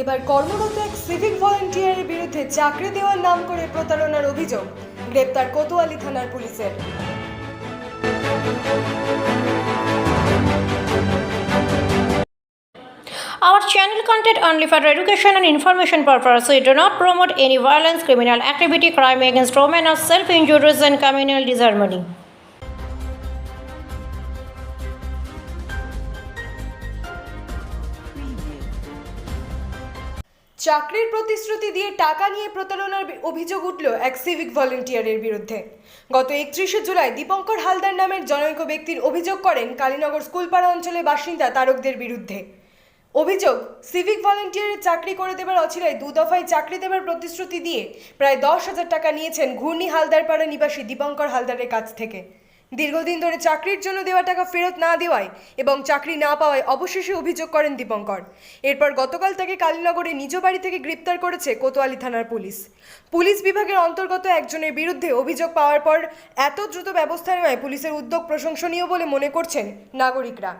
এবার কর্মরত এক সিভিক ভলান্টিয়ারের বিরুদ্ধে চাকরি দেওয়ার নাম করে প্রতারণার অভিযোগ গ্রেপ্তার কোতোয়ালি থানার পুলিশের Our channel content only for education and information purpose. We do not promote any violence, criminal activity, crime against women, or self-injuries and communal disharmony. চাকরির প্রতিশ্রুতি দিয়ে টাকা নিয়ে প্রতারণার অভিযোগ উঠল এক সিভিক ভলেন্টিয়ারের বিরুদ্ধে। গত একত্রিশে জুলাই দীপঙ্কর হালদার নামের জনৈক ব্যক্তির অভিযোগ করেন কালীনগর স্কুলপাড়া অঞ্চলের বাসিন্দা তারকদের বিরুদ্ধে। অভিযোগ সিভিক ভলেন্টিয়ারের চাকরি করে দেবার অছিলায় দু দফায় চাকরি দেবার প্রতিশ্রুতি দিয়ে প্রায় দশ হাজার টাকা নিয়েছেন ঘূর্ণি হালদারপাড়া নিবাসী দীপঙ্কর হালদারের কাছ থেকে। দীর্ঘদিন ধরে চাকরির জন্য দেওয়া টাকা ফেরত না দেওয়ায় এবং চাকরি না পাওয়ায় অবশেষে অভিযোগ করেন দীপঙ্কর। এরপর গতকাল তাকে কালীনগরে নিজ বাড়ি থেকে গ্রেপ্তার করেছে কোতোয়ালি থানার পুলিশ। পুলিশ বিভাগের অন্তর্গত একজনের বিরুদ্ধে অভিযোগ পাওয়ার পর এত দ্রুত ব্যবস্থা নেওয়ায় পুলিশের উদ্যোগ প্রশংসনীয় বলে মনে করছেন নাগরিকরা।